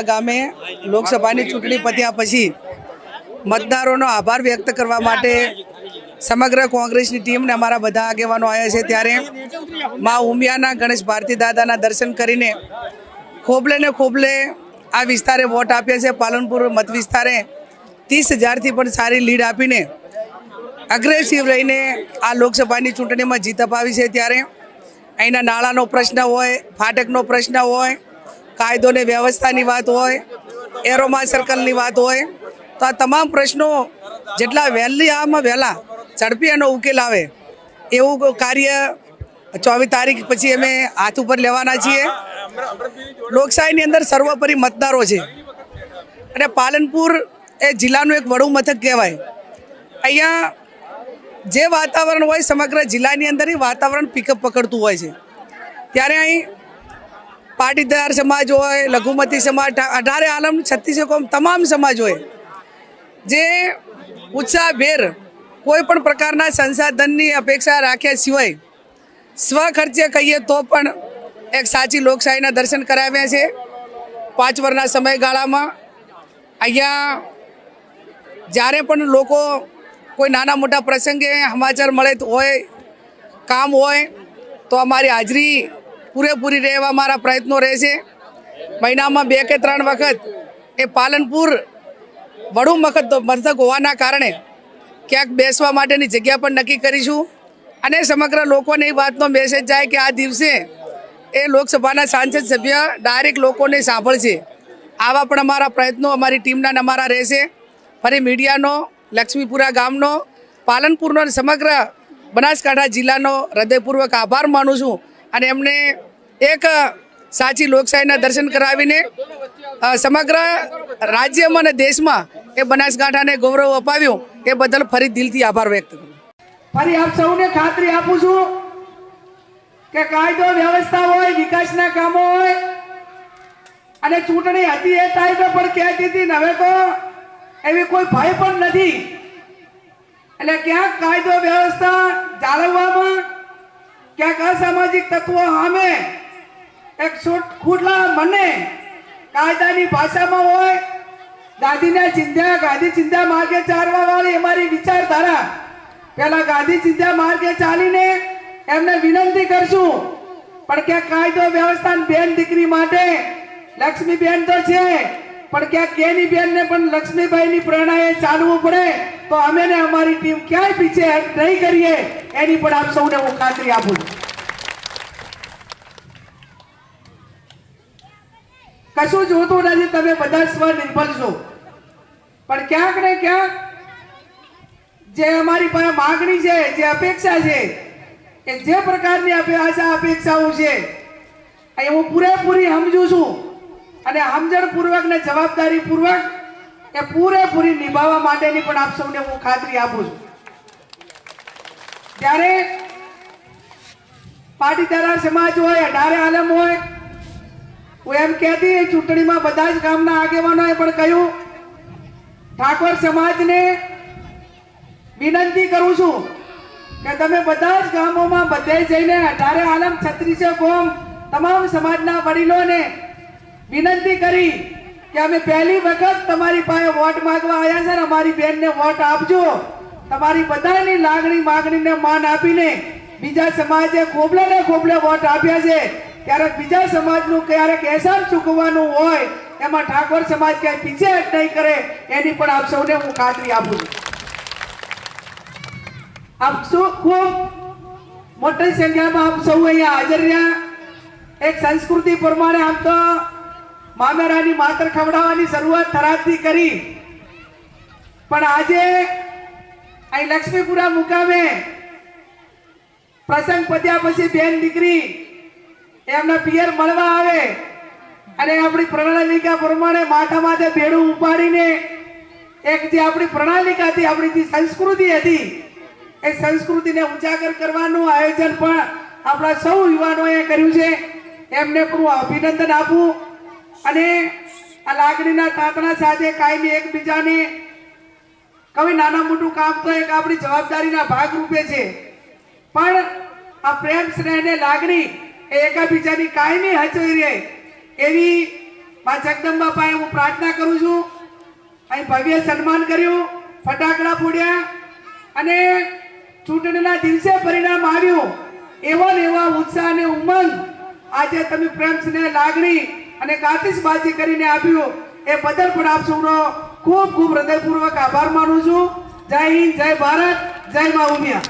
ગામે લોકસભાની ચૂંટણી પત્યા પછી મતદારોનો આભાર વ્યક્ત કરવા માટે સમગ્ર કોંગ્રેસની ટીમને અમારા બધા આગેવાનો આવ્યા છે. ત્યારે મા ઉમિયાના ગણેશ ભારતી દાદાના દર્શન કરીને ખોબલે ને ખોબલે આ વિસ્તારે વોટ આપ્યા છે. પાલનપુર મત વિસ્તારે ત્રીસ હજારથી પણ સારી લીડ આપીને અગ્રેસિવ રહીને આ લોકસભાની ચૂંટણીમાં જીત અપાવી છે. ત્યારે અહીંના નાણાંનો પ્રશ્ન હોય, ફાટકનો પ્રશ્ન હોય કાયદો ને વ્યવસ્થાની વાત હોય એરોમા સર્કલની વાત હોય, તો આ તમામ પ્રશ્નો જેટલા વહેલી આમાં વહેલા ઝડપી એનો ઉકેલ આવે, એવું કાર્ય ચોવીસ તારીખ પછી અમે હાથ ઉપર લેવાના છીએ. લોકશાહીની અંદર સર્વોપરી મતદારો છે. અને પાલનપુર એ જિલ્લાનું એક વડું મથક કહેવાય. અહીંયા જે વાતાવરણ હોય સમગ્ર જિલ્લાની અંદર એ વાતાવરણ પિકઅપ પકડતું હોય છે. ત્યારે અહીં પાટીદાર સમાજ હોય, લઘુમતી સમાજ અઢારે આલમ, છત્તીસે કોમ, તમામ સમાજ હોય, જે ઉત્સાહભેર કોઈ પણ પ્રકારના સંસાધનની અપેક્ષા રાખ્યા સિવાય સ્વખર્ચે કહીએ તો પણ એક સાચી લોકશાહીના દર્શન કરાવ્યા છે. પાંચ વર્ષના સમયગાળામાં અહીંયા જ્યારે પણ લોકો કોઈ નાના મોટા પ્રસંગે સમાચાર મળે હોય, કામ હોય, તો અમારી હાજરી પૂરેપૂરી રહેવા મારા પ્રયત્નો રહેશે. મહિનામાં બે કે ત્રણ વખત એ પાલનપુર વડું મખત મથક હોવાના કારણે ક્યાંક બેસવા માટેની જગ્યા પણ નક્કી કરીશું. અને સમગ્ર લોકોને એ વાતનો મેસેજ જાય કે આ દિવસે એ લોકસભાના સાંસદ સભ્ય ડાયરેક્ટ લોકોને સાંભળશે. આવા પણ અમારા પ્રયત્નો અમારી ટીમના અમારા રહેશે. ફરી મીડિયાનો, લક્ષ્મીપુરા ગામનો, પાલનપુરનો સમગ્ર બનાસકાંઠા જિલ્લાનો હૃદયપૂર્વક આભાર માનું છું. અને એમને એક સાચી લોકશાહીના દર્શન કરાવીને સમગ્ર રાજ્યમાં અને દેશમાં એ બનાસકાંઠાને ગૌરવ અપાવ્યું. એ બદલ ફરી દિલથી આભાર વ્યક્ત કરું. ફરી આપ સૌને ખાતરી આપું છું કે કાયદો વ્યવસ્થા હોય, વિકાસના કામો હોય, અને ચૂંટણી હતી એ ટાઈમે પણ કહેતી હતી હવે તો એવી કોઈ ભય પણ નથી. એટલે ક્યાંક કાયદો વ્યવસ્થા જાળવવામાં ક્યાંક અસામાજિક તત્વો સામે એક ખુલ્લા મને કાયદાની ભાષામાં હોય, ગાંધીને ચિંધ્યા, ગાંધી ચિંધ્યા માર્ગે ચાલવા વાળી અમારી વિચારધારા. પેલા ગાંધી ચિંધ્યા માર્ગે ચાલીને એમને વિનંતી કરશું, પણ ક્યાંક કાયદો વ્યવસ્થા બેન દીકરી માટે લક્ષ્મીબેન તો છે. પણ ક્યાંક કેની બેનને પણ લક્ષ્મીભાઈની પ્રેરણાએ ચાલવું પડે, તો અમે ને અમારી ટીમ ક્યાંય પીછે નહીં કરીએ, એની પણ આપ સૌને હું ખાતરી આપું છું. કશું જોતું નથી, તમે બધા સ્વનિર્ભર છો. પણ ક્યાંક ને ક્યાંક જે અમારી પાસે માગણી છે, જે અપેક્ષા છે કે જે પ્રકારની આશા અપેક્ષાઓ છે, એ હું પૂરેપૂરી સમજુ છું. અને સમજણપૂર્વક ને જવાબદારીપૂર્વક એ પૂરેપૂરી નિભાવવા માટેની પણ આપ સૌને હું ખાતરી આપું છું. ત્યારે પાટીદારા સમાજ હોય, અઢારે આલમ હોય, હું એમ કહેતી ચૂંટણીમાં બધા જ ગામના આગેવાનોએ પણ કહ્યું, ઠાકોર સમાજને વિનંતી કરું છું કે તમે બધા જ ગામોમાં બધે જઈને અઢારે આલમ, છત્રીસે કોમ તમામ સમાજના વડીલોને વિનંતી કરી કે અમે પહેલી વખત તમારી પાસે વોટ માંગવા આવ્યા છે ને અમારી બેનને વોટ આપજો. તમારી બધાની લાગણી માગણીને માન આપીને બીજા સમાજે ખોબલે ને ખોબલે વોટ આપ્યા છે. ક્યારેક બીજા સમાજનું ક્યારેક એહસાન ચૂકવવાનું હોય, એમાં ઠાકોર સમાજ ક્યાંય પીછેહટ નહીં કરે, એની પણ આપ સૌને હું ખાતરી આપું છું. આપ શું ખૂબ મોટી સંખ્યામાં આપ સૌ અહીંયા હાજર રહ્યા. એક સંસ્કૃતિ પ્રમાણે આમ તો મામેરાની માતર ખવડાવવાની શરૂઆત થરાદથી કરી. પણ આજે અહીં લક્ષ્મીપુરા મુકામે પ્રસંગ પત્યા પછી બેન દીકરી એમના પિયર મળવા આવે અને આપણી પ્રણાલિકા પ્રમાણે માથા માથે ભેડું ઉપાડીને એક જે આપણી પ્રણાલિકા હતી, આપણી જે સંસ્કૃતિ હતી, એ સંસ્કૃતિને ઉજાગર કરવાનું આયોજન પણ આપણા સૌ યુવાનોએ કર્યું છે. એમને પણ હું અભિનંદન આપું. અને આ લાગણીના તાતણા સાથે કાયમી એકબીજાને કવિ નાના મોટું કામ તો એક આપણી જવાબદારીના ભાગ રૂપે છે. પણ આ પ્રેમ, સ્નેહ ને લાગણી એ એકાબીજાની કાયમી હચવી રહે. એવી મા જગદંબા પાસે હું પ્રાર્થના કરું છું. અહીં ભવ્ય સન્માન કર્યું. ફટાકડા ફોડ્યા અને ચૂંટણીના દિવસે પરિણામ આવ્યું. એવો ને એવા ઉત્સાહ અને ઉમંગ આજે તમે પ્રેમ, સ્નેહ, લાગણી અને કાતિશબાજી કરીને આપ્યું. એ બદલ પણ આપ સૌનો ખૂબ ખૂબ હૃદયપૂર્વક આભાર માનું છું. જય હિન્દ, જય ભારત, જય મા ઉમિયા.